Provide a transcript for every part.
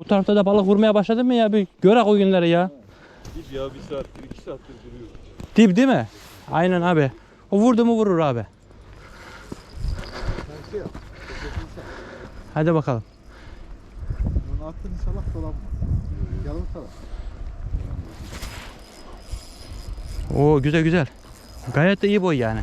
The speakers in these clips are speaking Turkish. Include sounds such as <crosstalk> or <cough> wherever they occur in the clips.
Bu tarafta da balık vurmaya başladın mı ya? Bir görak o günleri ya. Git ya bir saattir iki saattir duruyor. Dip değil mi? Aynen abi. O vurdu mu vurur abi. Hadi bakalım. Bunu attın salak dolanma. Yarım salak. Oo güzel güzel. Gayet de iyi boy yani.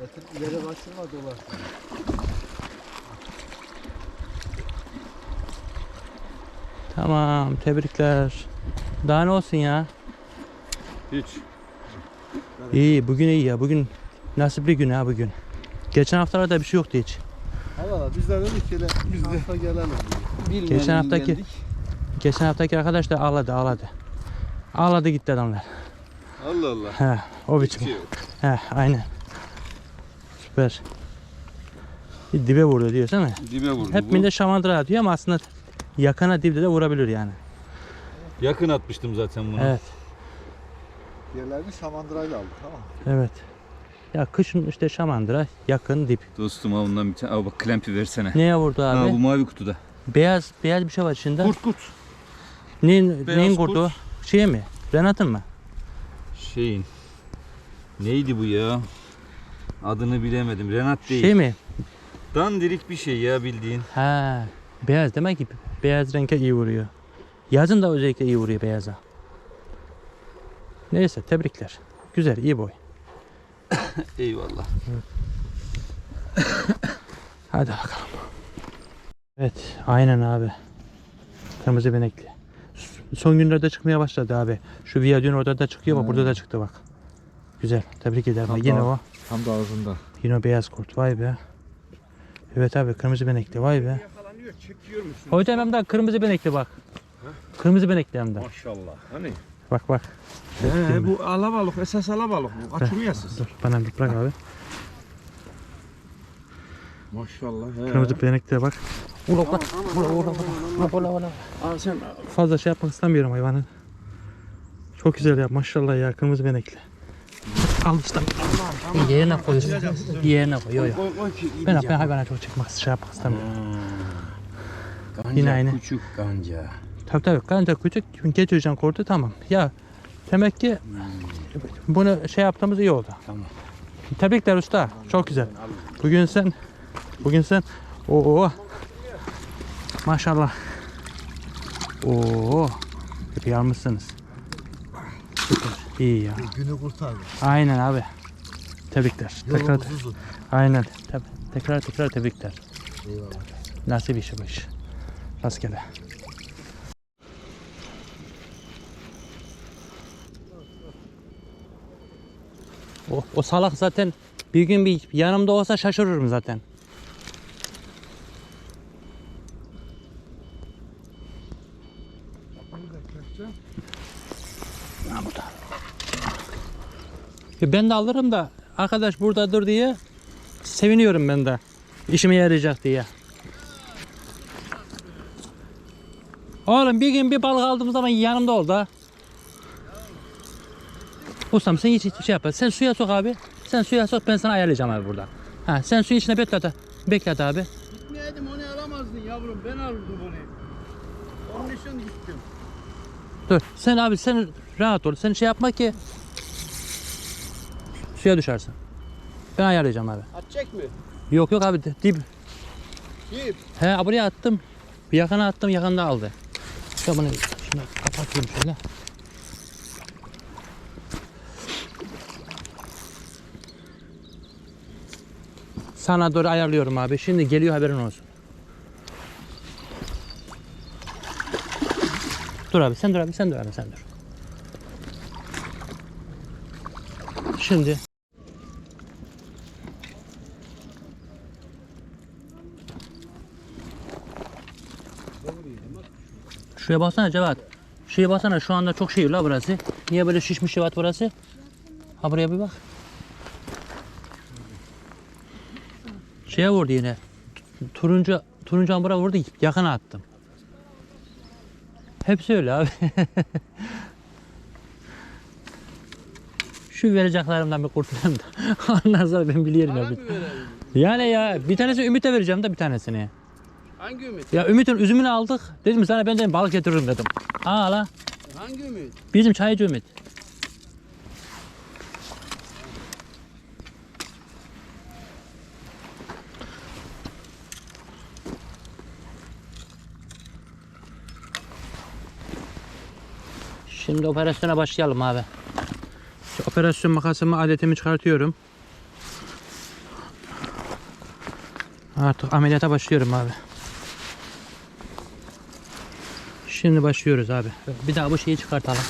Zaten başlama dolar. Tamam tebrikler. Daha ne olsun ya? Hiç. İyi bugün iyi ya. Bugün nasipli gün ha bugün. Geçen haftalarda bir şey yoktu hiç. Valla biz de dedik ki biz de hafta gelelim. Geçen haftaki geçen haftaki arkadaş da ağladı ağladı. Ağladı gitti adamlar. Allah Allah. He o biçim. Şey. He aynen. Süper. Bir dibe vurdu diyorsun değil mi? Dibe vurdu Hep millet şamandıra atıyor ama aslında yakana dibde de vurabilir yani. Yakın atmıştım zaten bunu. Evet. Yerlerini şamandırayla aldık tamam? Evet. Ya kışın işte şamandıra yakın dip. Dostum ha ondan bir tane. Al bak klempi versene. Neye vurdu abi? Ha bu mavi kutuda. Beyaz beyaz bir şey var içinde. Kurt kurt. Neyin, Beyaz neyin kurt. kurdu? Şey mi? Renat'ın mı? Şeyin. Neydi bu ya? Adını bilemedim. Renat değil. Şey mi? Dandirik bir şey ya bildiğin. Ha, beyaz demek ki beyaz renke iyi vuruyor. Yazın da özellikle iyi vuruyor beyaza. Neyse tebrikler. Güzel iyi boy. <coughs> Eyvallah. <coughs> Hadi bakalım. Evet aynen abi. Kırmızı benekli. Son günlerde çıkmaya başladı abi. Şu viyadüğün orada da çıkıyor ama burada da çıktı bak. Güzel. Tebrik ederim. Yine o. Tam da ağzında. Yine beyaz kurt. Vay be. Evet abi kırmızı benekli. Vay be. Yakalanıyor çekiyor musun? Hocam hem de kırmızı benekli bak. Kırmızı benekli hem de. Maşallah. Hani? Bak bak. He, bu alabalık, esas alabalık bu. Kaçırmayasınız. Dur bana bir bırak abi. Maşallah. He. Kırmızı benekli bak. Ula ula ula ula ula ula ula. Aa, sen Fazla şey yapmak istemiyorum hayvanı. Çok güzel ya maşallah ya kırmızı benekli. Al işte. Yerine koy. Yerine koy. Yok yok. Ben, ben hayvana çok çıkmak şey yapmak istemiyorum. Ganca Yine aynı. küçük ganca. Tabii tabii kanca küçük geçireceğim kordu tamam. Ya demek ki bunu şey yaptığımız iyi oldu. Tamam. Tebrikler usta. Çok güzel. Bugün sen bugün sen oo maşallah. Oo hep yarmışsınız. Süper. İyi ya. Günü kurtardı. Aynen abi. Tebrikler. Tekrar Yolumuz uzun. aynen. Tek- tekrar tekrar tebrikler. Eyvallah. Nasip işi bu iş. Rastgele. O, o salak zaten bir gün bir yanımda olsa şaşırırım zaten. Ha, burada. Ya Ben de alırım da arkadaş burada dur diye seviniyorum ben de. İşime yarayacak diye. Oğlum bir gün bir balık aldığım zaman yanımda ol da. Ustam sen hiç, hiç şey yapma. Sen suya sok abi. Sen suya sok ben sana ayarlayacağım abi burada. Ha sen suyun içine beklet. Beklet abi. Gitmeyeydim onu alamazdın yavrum. Ben alırdım onu. Onun için gittim. Dur. Sen abi sen rahat ol. Sen şey yapma ki suya düşersin. Ben ayarlayacağım abi. Atacak mı? Yok yok abi dip. Kim? He buraya attım. Bir yakına attım yakında aldı. Şöyle bunu şunu kapatıyorum şöyle. Sana doğru ayarlıyorum abi. Şimdi geliyor haberin olsun. Dur abi sen dur abi sen dur abi sen dur. Şimdi Şuraya baksana Cevat. Şuraya baksana şu anda çok şey la burası. Niye böyle şişmiş Cevat burası? Ha buraya bir bak. Şeye vurdu yine. Turuncu turuncu ambura vurdu yakına attım. Hepsi öyle abi. <laughs> Şu vereceklerimden bir kurtulayım da. <laughs> Ondan sonra ben biliyorum ya. Yani ya bir tanesini Ümit'e vereceğim de bir tanesini. Hangi ümit? Ya Ümit'in üzümünü aldık. Dedim sana ben dedim balık getiririm dedim. Aa la. Hangi ümit? Bizim çaycı Ümit. Şimdi operasyona başlayalım abi. Operasyon makasımı aletimi çıkartıyorum. Artık ameliyata başlıyorum abi. Şimdi başlıyoruz abi. Bir daha bu şeyi çıkartalım.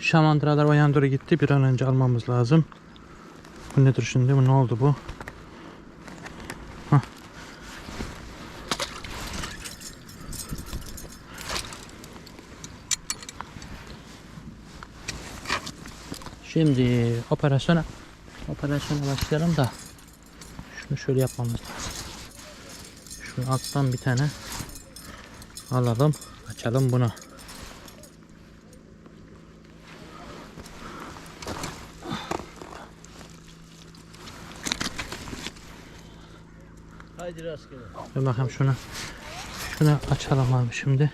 Şamandıralar o yan doğru gitti. Bir an önce almamız lazım. Bu nedir şimdi? Bu ne oldu bu? Şimdi operasyona operasyona başlayalım da şunu şöyle yapmamız lazım. Şu alttan bir tane alalım. Açalım bunu. Haydi rastgele. Dur bakalım şunu. Şunu açalım abi şimdi.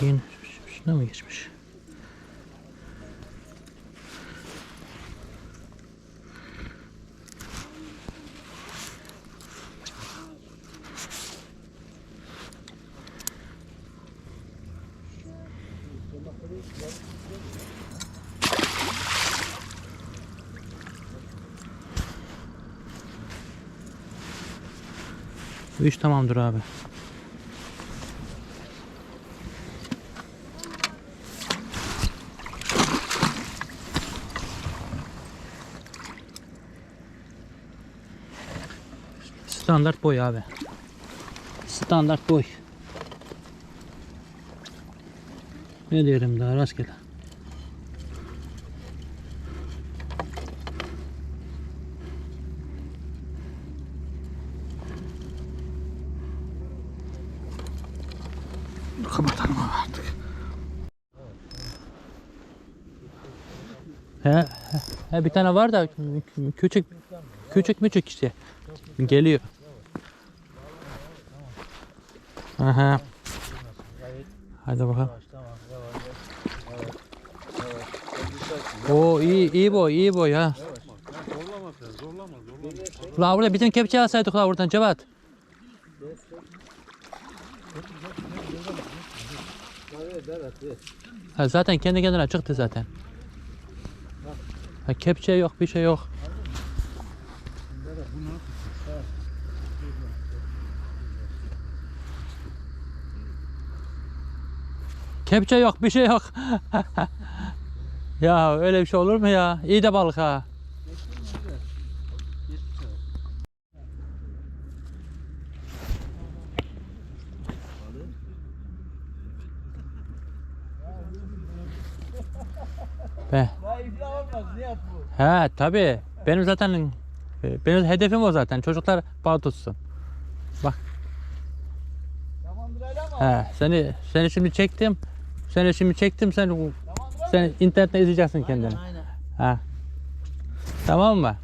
Şeyin üstüne mi geçmiş? Bu iş tamamdır abi. Standart boy abi. Standart boy. Ne diyelim daha rastgele. Kapatalım abi artık. He, he, bir tane var da küçük küçük müçük işte. Geliyor. Aha. Hadi bakalım. Oo iyi iyi boy iyi boy ha. Zorlama sen zorlama zorlama. La burada bizim kepçe alsaydık la buradan Cevat. Ha, zaten kendi kendine çıktı zaten. Ha, kepçe yok bir şey yok. Kepçe yok bir şey yok. <laughs> ya öyle bir şey olur mu ya? İyi de balık ha. Be. Ya iflah olmaz Nihat bu. He tabi. Benim zaten benim hedefim o zaten. Çocuklar bal tutsun. Yamandırayla mı? He seni seni şimdi çektim. Seni şimdi çektim sen sen internette izleyeceksin kendini. Aynen. Ha. Tamam mı?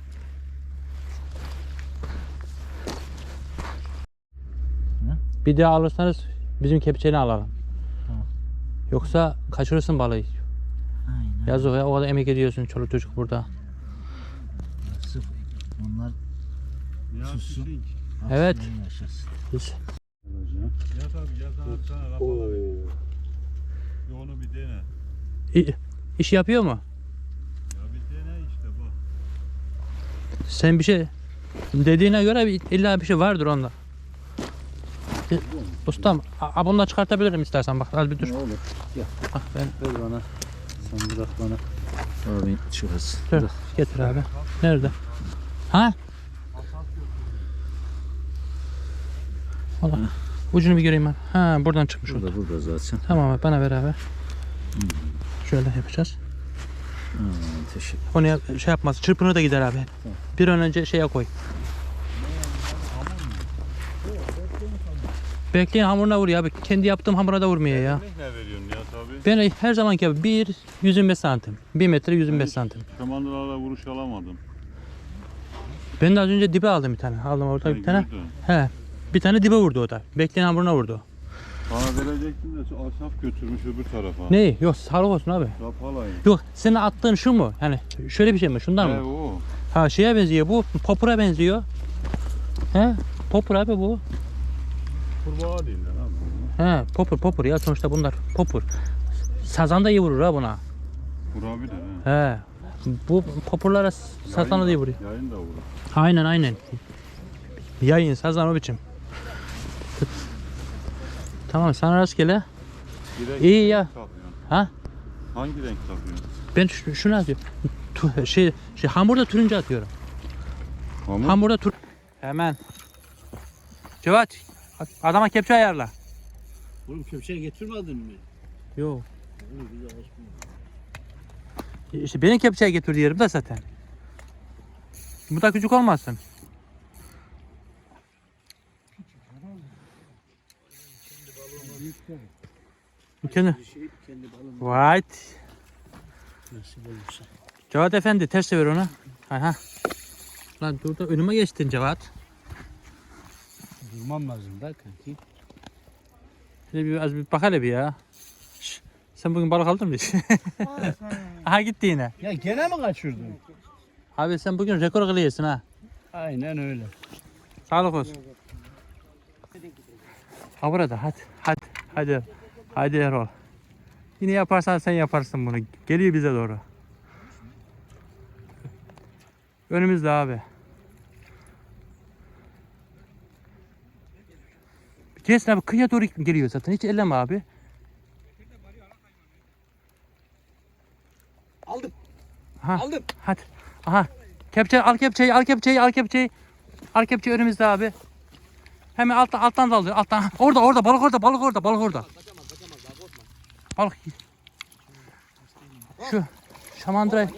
Bir daha alırsanız bizim kepçeni alalım. Yoksa kaçırırsın balığı. Aynen. Yazık ya o kadar emek ediyorsun çoluk çocuk burada. Sırf onlar Ya Sussun. Evet. yaşasın. Biz Yat abi yat abi sana kapalı. Onu bir dene. İ- iş yapıyor mu? Ya bir dene işte bu. Sen bir şey dediğine göre bir- illa bir şey vardır onda. Ustam, a- bunu da çıkartabilirim istersen bak az bir dur. Ne olur. Bak ben Ver bana. Sen bırak bana. Abi çıkasın. dur getir abi. Nerede? Ha? Allah. Ucunu bir göreyim ben. Ha buradan çıkmış. Burada burada zaten. Tamam abi bana ver abi. Şöyle yapacağız. Hmm, teşekkür Onu yap- şey yapmaz. Çırpını da gider abi. Bir an önce şeye koy. Bekleyin hamuruna vuruyor abi. Kendi yaptığım hamura da vurmuyor ya. Ne abi? Ben her zamanki gibi 1 125 santim. 1 metre 125 santim. Şamandıralarla vuruş alamadım. Ben de az önce dibe aldım bir tane. Aldım orada bir tane. gördüm. He. Bir tane dibe vurdu o da. Bekleyen hamuruna vurdu. Bana verecektin de asaf götürmüş öbür tarafa. Ne? Yok sağlık olsun abi. Rapalayın. Yok senin attığın şu mu? Yani şöyle bir şey mi? Şundan He mı? o. Ha şeye benziyor bu. Popura benziyor. He? Popur abi bu. Kurbağa değil lan abi. He, popur popur ya sonuçta bunlar popur. Sazan da iyi vurur ha buna. Vurabilir he. He. Bu popurlara sazan da iyi vuruyor. Yayın da vurur. Aynen aynen. Yayın sazan o biçim. Tamam sana rastgele. Renk İyi ya. Ha? Hangi renk takıyorsun? Ben şu- şunu atıyorum. Tu- şey, şey hamurda turuncu atıyorum. Hamur. Hamurda tur. Hemen. Cevat. Adama kepçe ayarla. Oğlum köpçeyi getirmedin mi? Yok. İşte beni kepçeye getir diyorum da zaten. Bu da küçük olmasın. Kendi. Olursa. Cevat efendi ters çevir onu. Aha. Lan dur da önüme geçtin Cevat. Durmam lazım da kanki. Şöyle bir, az bir bak hele bir ya. Sen bugün balık aldın mı hiç? <laughs> Aha gitti yine. Ya gene mi kaçırdın? Abi sen bugün rekor kılıyorsun ha. Aynen öyle. Sağlık olsun. Ha burada hadi hadi hadi. Hadi Erol. Yine yaparsan sen yaparsın bunu. Geliyor bize doğru. Önümüzde abi. Kesin abi kıyıya doğru geliyor zaten. Hiç elleme abi. Ha, Aldım. hadi. Aha. Kepçe al kepçeyi al kepçeyi al kepçeyi. Al kepçe önümüzde abi. Hemen alttan alttan daldır. <laughs> Alttan. Orada orada balık orada balık orada balık orada. Balık. Şu şamandıra.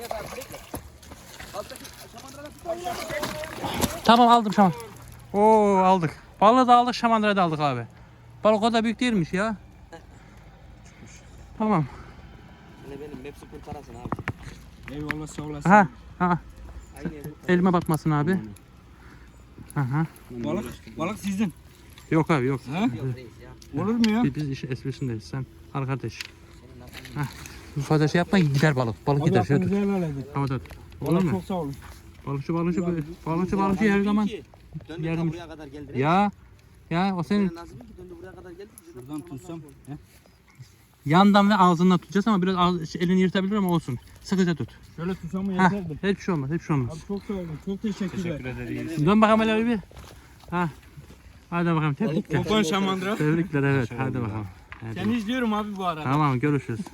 Tamam aldım şaman. Oo aldık. Balığı da aldık şamandırayı da aldık abi. Balık o da büyük değilmiş ya. Tamam. Hani benim hepsi kurtarasın abi. Eyvallah sağ olasın. Ha. Ha. Elime batmasın abi. Aha. Balık, balık sizin. Yok abi yok. Ya. Olur mu ya? Biz, biz işin esprisindeyiz. Sen arkadaş. Hah. Bu fazla şey yapma gider balık. Balık gider. Şöyle tut. Havada tut. Olur mu? Çok sağ olun. Balıkçı balıkçı balıkçı balıkçı her zaman. Yardım- ta buraya kadar geldi. reis. Ya ya o senin tutmam tutsam. yandan ve ağzından tutacağız ama biraz ağız, elini yırtabilir ama olsun. Sıkıca tut. Şöyle tutsam mı Ha, yeterdi. hiçbir şey olmaz, hiçbir şey olmaz. Abi çok sağ olun. Çok teşekkürler. Dön bakalım hele bir. Ha. Hadi bakalım tebrikler. Kokon Şamandıra. Tebrikler evet. Hadi bakalım. Hadi. Seni izliyorum abi bu arada. Tamam görüşürüz. <laughs>